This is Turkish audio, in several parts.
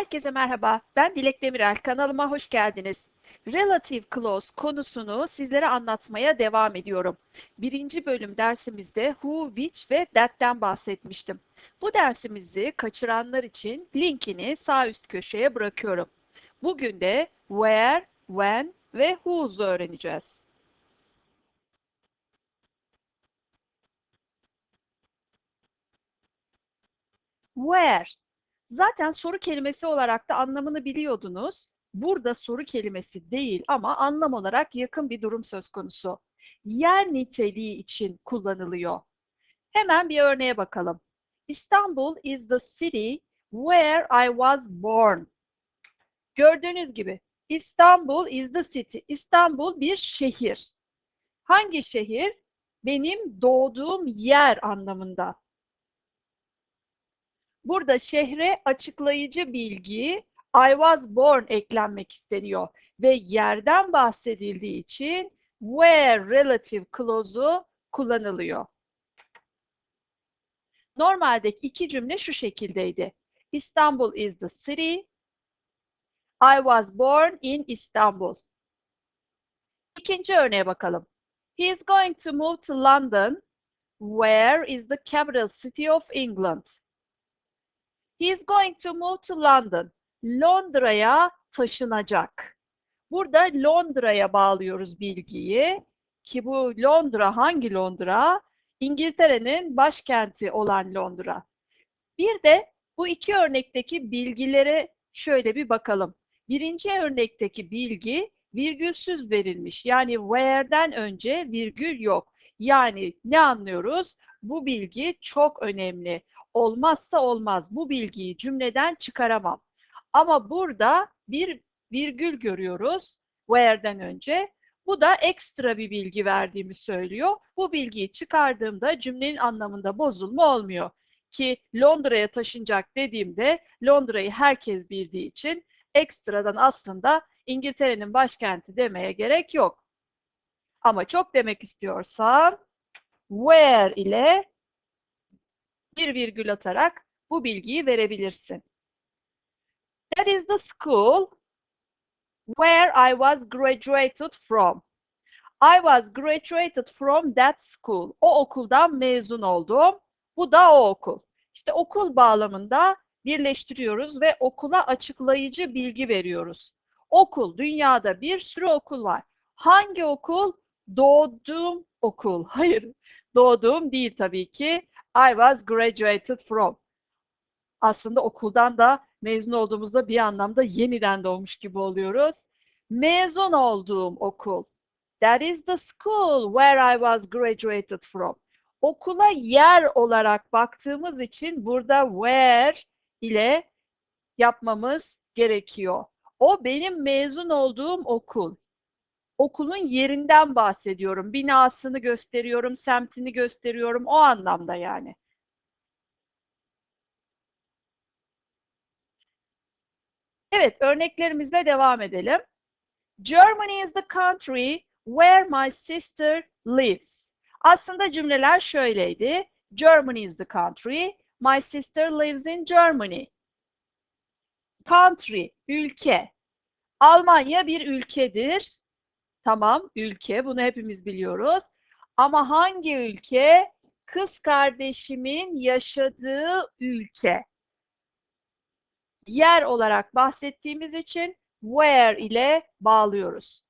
Herkese merhaba. Ben Dilek Demirel. Kanalıma hoş geldiniz. Relative clause konusunu sizlere anlatmaya devam ediyorum. Birinci bölüm dersimizde who, which ve that'ten bahsetmiştim. Bu dersimizi kaçıranlar için linkini sağ üst köşeye bırakıyorum. Bugün de where, when ve who'u öğreneceğiz. Where Zaten soru kelimesi olarak da anlamını biliyordunuz. Burada soru kelimesi değil ama anlam olarak yakın bir durum söz konusu. Yer niteliği için kullanılıyor. Hemen bir örneğe bakalım. İstanbul is the city where I was born. Gördüğünüz gibi İstanbul is the city. İstanbul bir şehir. Hangi şehir? Benim doğduğum yer anlamında. Burada şehre açıklayıcı bilgi I was born eklenmek isteniyor ve yerden bahsedildiği için where relative clause'u kullanılıyor. Normaldeki iki cümle şu şekildeydi. Istanbul is the city. I was born in Istanbul. İkinci örneğe bakalım. He is going to move to London. Where is the capital city of England? He is going to move to London. Londra'ya taşınacak. Burada Londra'ya bağlıyoruz bilgiyi. Ki bu Londra hangi Londra? İngiltere'nin başkenti olan Londra. Bir de bu iki örnekteki bilgilere şöyle bir bakalım. Birinci örnekteki bilgi virgülsüz verilmiş. Yani where'den önce virgül yok. Yani ne anlıyoruz? Bu bilgi çok önemli olmazsa olmaz. Bu bilgiyi cümleden çıkaramam. Ama burada bir virgül görüyoruz where'den önce. Bu da ekstra bir bilgi verdiğimi söylüyor. Bu bilgiyi çıkardığımda cümlenin anlamında bozulma olmuyor. Ki Londra'ya taşınacak dediğimde Londra'yı herkes bildiği için ekstradan aslında İngiltere'nin başkenti demeye gerek yok. Ama çok demek istiyorsam where ile bir virgül atarak bu bilgiyi verebilirsin. That is the school where I was graduated from. I was graduated from that school. O okuldan mezun oldum. Bu da o okul. İşte okul bağlamında birleştiriyoruz ve okula açıklayıcı bilgi veriyoruz. Okul, dünyada bir sürü okul var. Hangi okul? Doğduğum okul. Hayır, doğduğum değil tabii ki. I was graduated from. Aslında okuldan da mezun olduğumuzda bir anlamda yeniden doğmuş gibi oluyoruz. Mezun olduğum okul. That is the school where I was graduated from. Okula yer olarak baktığımız için burada where ile yapmamız gerekiyor. O benim mezun olduğum okul. Okulun yerinden bahsediyorum. Binasını gösteriyorum, semtini gösteriyorum. O anlamda yani. Evet, örneklerimizle devam edelim. Germany is the country where my sister lives. Aslında cümleler şöyleydi. Germany is the country. My sister lives in Germany. Country, ülke. Almanya bir ülkedir. Tamam, ülke. Bunu hepimiz biliyoruz. Ama hangi ülke? Kız kardeşimin yaşadığı ülke. Yer olarak bahsettiğimiz için where ile bağlıyoruz.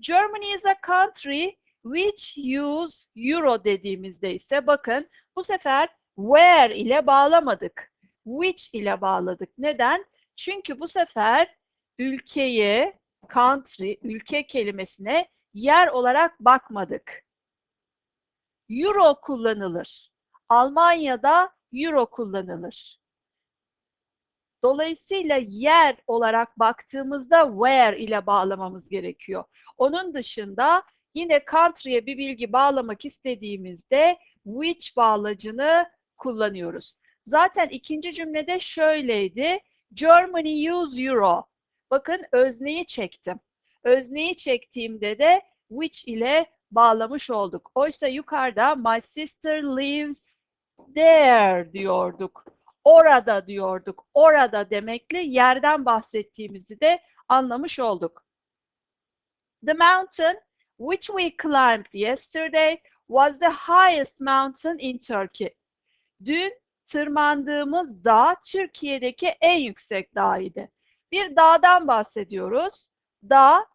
Germany is a country which use euro dediğimizde ise bakın bu sefer where ile bağlamadık. Which ile bağladık. Neden? Çünkü bu sefer ülkeye country, ülke kelimesine yer olarak bakmadık. Euro kullanılır. Almanya'da euro kullanılır. Dolayısıyla yer olarak baktığımızda where ile bağlamamız gerekiyor. Onun dışında yine country'e bir bilgi bağlamak istediğimizde which bağlacını kullanıyoruz. Zaten ikinci cümlede şöyleydi. Germany use euro. Bakın özneyi çektim. Özneyi çektiğimde de which ile bağlamış olduk. Oysa yukarıda my sister lives there diyorduk. orada diyorduk. Orada demekle yerden bahsettiğimizi de anlamış olduk. The mountain which we climbed yesterday was the highest mountain in Turkey. Dün tırmandığımız dağ Türkiye'deki en yüksek dağıydı. Bir dağdan bahsediyoruz. Dağ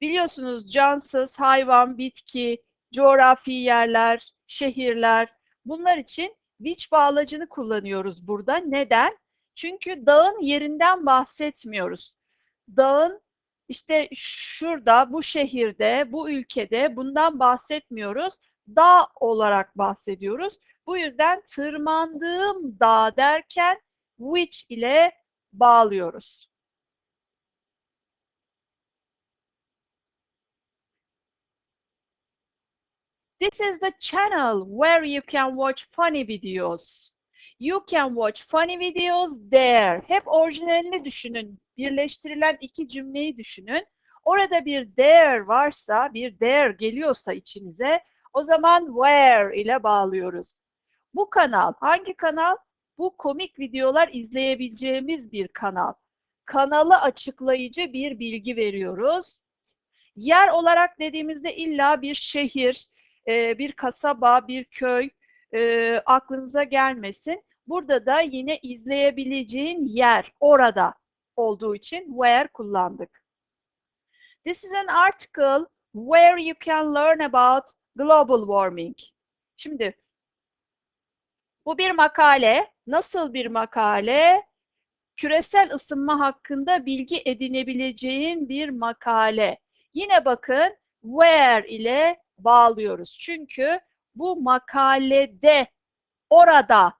biliyorsunuz cansız hayvan, bitki, coğrafi yerler, şehirler bunlar için which bağlacını kullanıyoruz burada. Neden? Çünkü dağın yerinden bahsetmiyoruz. Dağın işte şurada, bu şehirde, bu ülkede bundan bahsetmiyoruz. Dağ olarak bahsediyoruz. Bu yüzden tırmandığım dağ derken which ile bağlıyoruz. This is the channel where you can watch funny videos. You can watch funny videos there. Hep orijinalini düşünün. Birleştirilen iki cümleyi düşünün. Orada bir there varsa, bir there geliyorsa içinize, o zaman where ile bağlıyoruz. Bu kanal, hangi kanal? Bu komik videolar izleyebileceğimiz bir kanal. Kanalı açıklayıcı bir bilgi veriyoruz. Yer olarak dediğimizde illa bir şehir, e, bir kasaba, bir köy e, aklınıza gelmesin. Burada da yine izleyebileceğin yer orada olduğu için where kullandık. This is an article where you can learn about global warming. Şimdi bu bir makale. Nasıl bir makale? Küresel ısınma hakkında bilgi edinebileceğin bir makale. Yine bakın where ile bağlıyoruz. Çünkü bu makalede, orada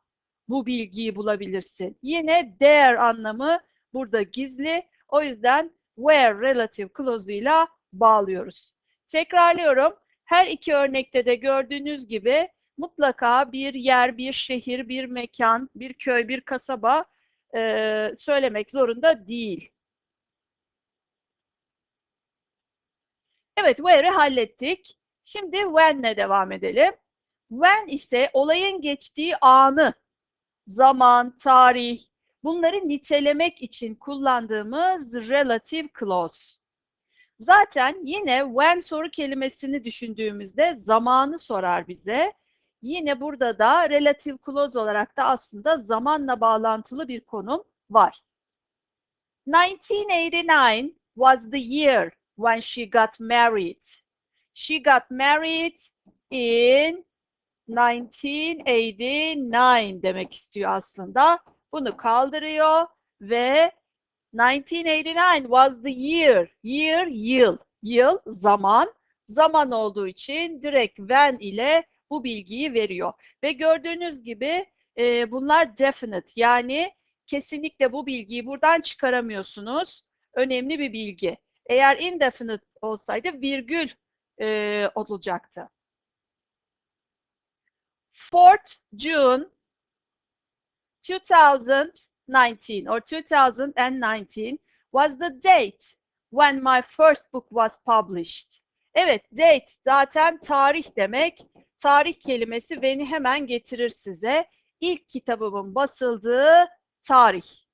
bu bilgiyi bulabilirsin. Yine there anlamı burada gizli. O yüzden where relative clause'uyla bağlıyoruz. Tekrarlıyorum. Her iki örnekte de gördüğünüz gibi mutlaka bir yer, bir şehir, bir mekan, bir köy, bir kasaba e, söylemek zorunda değil. Evet, where'i hallettik. Şimdi when'le devam edelim. When ise olayın geçtiği anı, zaman, tarih, bunları nitelemek için kullandığımız relative clause. Zaten yine when soru kelimesini düşündüğümüzde zamanı sorar bize. Yine burada da relative clause olarak da aslında zamanla bağlantılı bir konum var. 1989 was the year when she got married. She got married in 1989 demek istiyor aslında. Bunu kaldırıyor ve 1989 was the year. Year, yıl. Yıl, zaman. Zaman olduğu için direkt when ile bu bilgiyi veriyor. Ve gördüğünüz gibi e, bunlar definite. Yani kesinlikle bu bilgiyi buradan çıkaramıyorsunuz. Önemli bir bilgi. Eğer indefinite olsaydı virgül e, olacaktı. 4th June 2019 or 2019 was the date when my first book was published. Evet, date zaten tarih demek. Tarih kelimesi beni hemen getirir size. İlk kitabımın basıldığı tarih.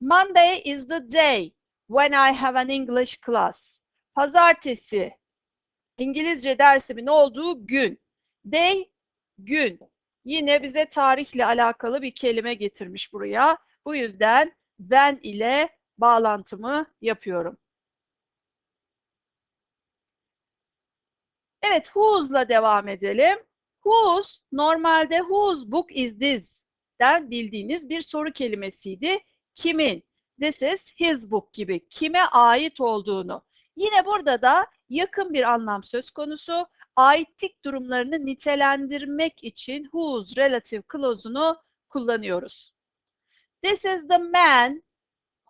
Monday is the day when I have an English class. Pazartesi İngilizce dersimin olduğu gün. Day gün. Yine bize tarihle alakalı bir kelime getirmiş buraya. Bu yüzden ben ile bağlantımı yapıyorum. Evet, whose'la devam edelim. Whose, normalde whose book is this? den bildiğiniz bir soru kelimesiydi. Kimin? This is his book gibi. Kime ait olduğunu. Yine burada da yakın bir anlam söz konusu. Aitlik durumlarını nitelendirmek için whose relative clause'unu kullanıyoruz. This is the man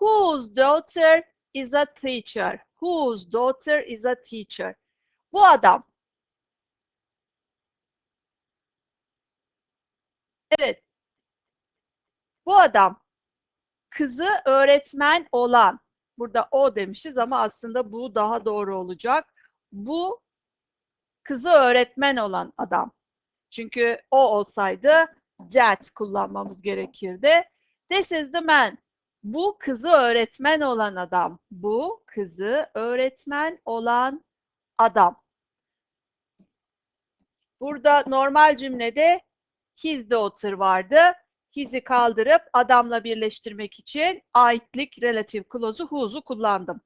whose daughter is a teacher. Whose daughter is a teacher. Bu adam. Evet. Bu adam kızı öğretmen olan. Burada o demişiz ama aslında bu daha doğru olacak. Bu kızı öğretmen olan adam. Çünkü o olsaydı that kullanmamız gerekirdi. This is the man. Bu kızı öğretmen olan adam. Bu kızı öğretmen olan adam. Burada normal cümlede his daughter vardı. His'i kaldırıp adamla birleştirmek için aitlik relative clause'u who'su kullandım.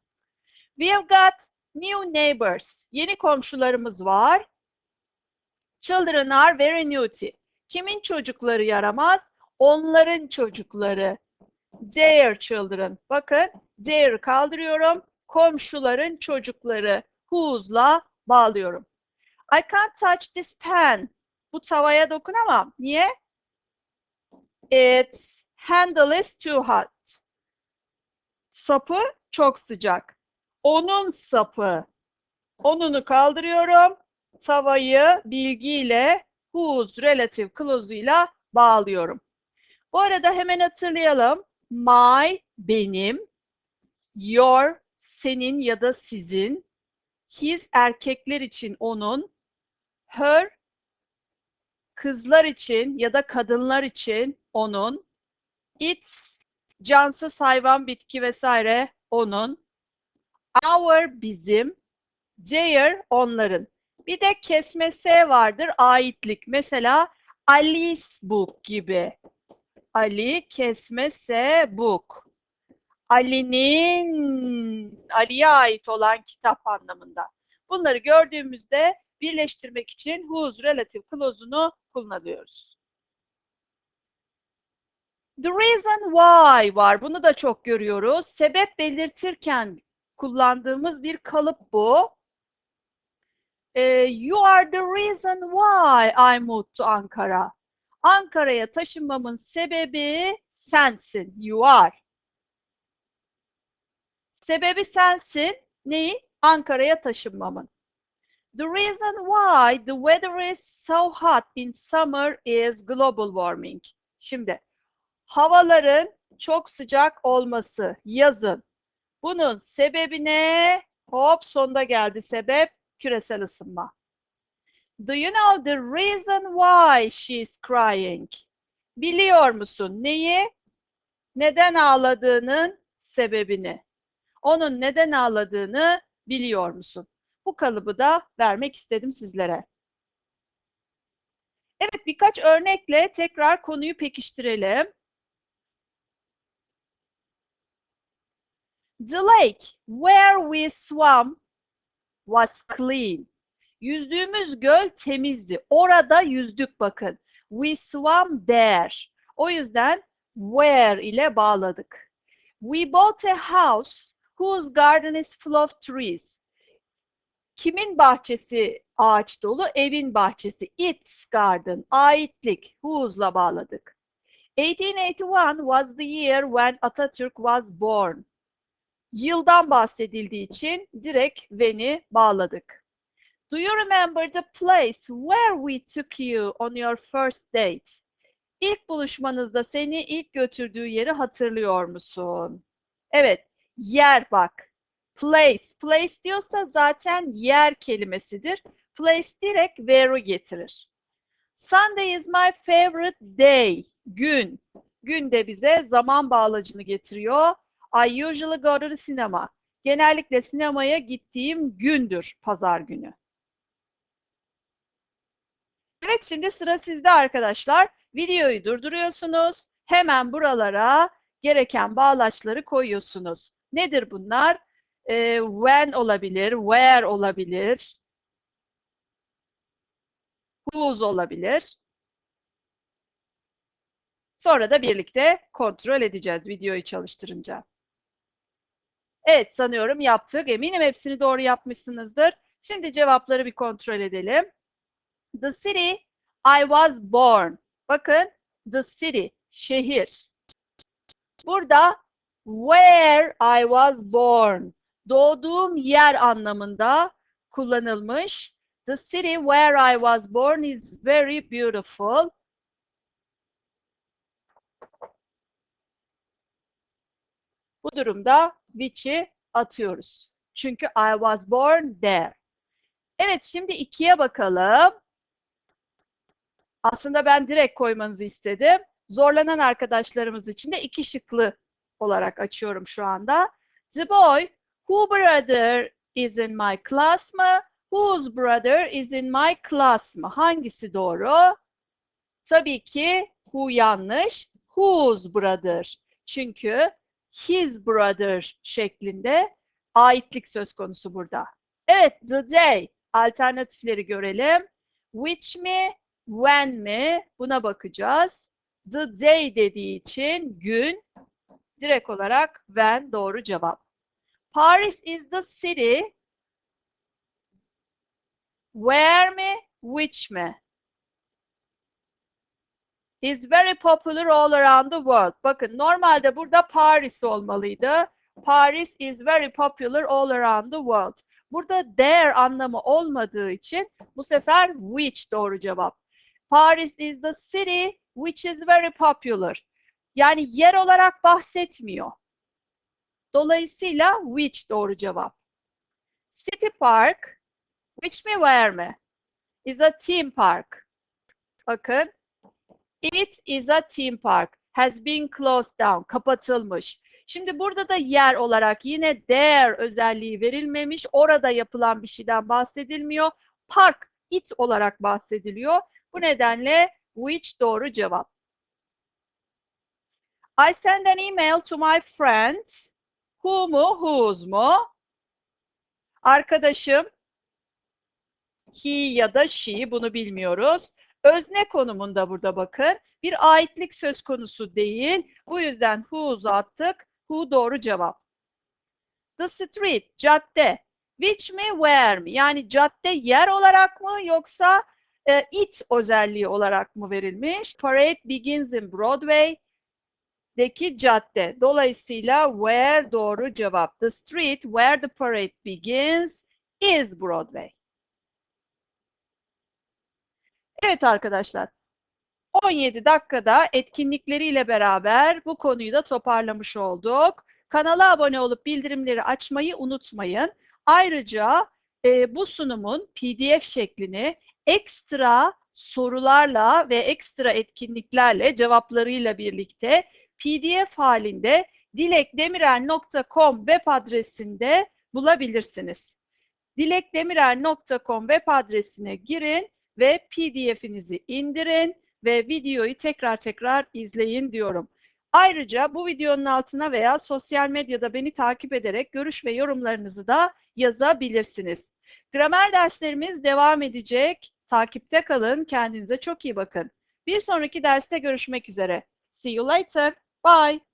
We've got new neighbors. Yeni komşularımız var. Children are very naughty. Kimin çocukları yaramaz? Onların çocukları. Their children. Bakın their kaldırıyorum. Komşuların çocukları. Who's'la bağlıyorum. I can't touch this pan. Bu tavaya dokunamam. Niye? Its handle is too hot. Sapı çok sıcak. Onun sapı. Onunu kaldırıyorum. Tavayı bilgiyle whose relative clause'uyla bağlıyorum. Bu arada hemen hatırlayalım. My, benim. Your, senin ya da sizin. His, erkekler için onun. Her, kızlar için ya da kadınlar için onun. Its, cansız hayvan, bitki vesaire onun. Our, bizim. Their, onların. Bir de kesme S vardır, aitlik. Mesela Alice book gibi. Ali kesme S book. Ali'nin, Ali'ye ait olan kitap anlamında. Bunları gördüğümüzde birleştirmek için whose relative clause'unu kullanıyoruz. The reason why var. Bunu da çok görüyoruz. Sebep belirtirken kullandığımız bir kalıp bu. Ee, you are the reason why I moved to Ankara. Ankara'ya taşınmamın sebebi sensin. You are. Sebebi sensin. Neyi? Ankara'ya taşınmamın. The reason why the weather is so hot in summer is global warming. Şimdi havaların çok sıcak olması yazın. Bunun sebebi ne? Hop sonda geldi sebep küresel ısınma. Do you know the reason why she's crying? Biliyor musun neyi? Neden ağladığının sebebini. Onun neden ağladığını biliyor musun? Bu kalıbı da vermek istedim sizlere. Evet birkaç örnekle tekrar konuyu pekiştirelim. The lake where we swam was clean. Yüzdüğümüz göl temizdi. Orada yüzdük bakın. We swam there. O yüzden where ile bağladık. We bought a house whose garden is full of trees. Kimin bahçesi ağaç dolu? Evin bahçesi. Its garden. Aitlik. Whose'la bağladık. 1881 was the year when Atatürk was born. Yıldan bahsedildiği için direkt when'i bağladık. Do you remember the place where we took you on your first date? İlk buluşmanızda seni ilk götürdüğü yeri hatırlıyor musun? Evet, yer bak. Place. Place diyorsa zaten yer kelimesidir. Place direkt where'u getirir. Sunday is my favorite day. Gün. Gün de bize zaman bağlacını getiriyor. I usually go to the cinema. Genellikle sinemaya gittiğim gündür pazar günü. Evet şimdi sıra sizde arkadaşlar. Videoyu durduruyorsunuz. Hemen buralara gereken bağlaçları koyuyorsunuz. Nedir bunlar? Ee, when olabilir, where olabilir, whose olabilir. Sonra da birlikte kontrol edeceğiz videoyu çalıştırınca. Evet sanıyorum yaptık. Eminim hepsini doğru yapmışsınızdır. Şimdi cevapları bir kontrol edelim. The city I was born. Bakın the city, şehir. Burada where I was born. Doğduğum yer anlamında kullanılmış. The city where I was born is very beautiful. Bu durumda which'i atıyoruz. Çünkü I was born there. Evet şimdi ikiye bakalım. Aslında ben direkt koymanızı istedim. Zorlanan arkadaşlarımız için de iki şıklı olarak açıyorum şu anda. The boy who brother is in my class mı? Whose brother is in my class mı? Hangisi doğru? Tabii ki who yanlış. Whose brother. Çünkü his brother şeklinde aitlik söz konusu burada. Evet, the day. Alternatifleri görelim. Which mi, when mi? Buna bakacağız. The day dediği için gün, direkt olarak when doğru cevap. Paris is the city. Where mi, which mi? Is very popular all around the world. Bakın normalde burada Paris olmalıydı. Paris is very popular all around the world. Burada there anlamı olmadığı için bu sefer which doğru cevap. Paris is the city which is very popular. Yani yer olarak bahsetmiyor. Dolayısıyla which doğru cevap. City Park, which mi where mi? Is a theme park. Bakın. It is a theme park. Has been closed down. Kapatılmış. Şimdi burada da yer olarak yine there özelliği verilmemiş. Orada yapılan bir şeyden bahsedilmiyor. Park, it olarak bahsediliyor. Bu nedenle which doğru cevap. I send an email to my friend. Who mu, whose mu? Arkadaşım he ya da she bunu bilmiyoruz. Özne konumunda burada bakın. Bir aitlik söz konusu değil. Bu yüzden whose attık. Who doğru cevap. The street, cadde. Which mi, where mi? Yani cadde yer olarak mı yoksa e, it özelliği olarak mı verilmiş? Parade begins in Broadway. Deki cadde. Dolayısıyla where doğru cevap. The street where the parade begins is Broadway. Evet arkadaşlar. 17 dakikada etkinlikleriyle beraber bu konuyu da toparlamış olduk. Kanala abone olup bildirimleri açmayı unutmayın. Ayrıca e, bu sunumun PDF şeklini ekstra sorularla ve ekstra etkinliklerle cevaplarıyla birlikte PDF halinde dilekdemirel.com web adresinde bulabilirsiniz. dilekdemirel.com web adresine girin ve PDF'inizi indirin ve videoyu tekrar tekrar izleyin diyorum. Ayrıca bu videonun altına veya sosyal medyada beni takip ederek görüş ve yorumlarınızı da yazabilirsiniz. Gramer derslerimiz devam edecek. Takipte kalın. Kendinize çok iyi bakın. Bir sonraki derste görüşmek üzere. See you later. Bye.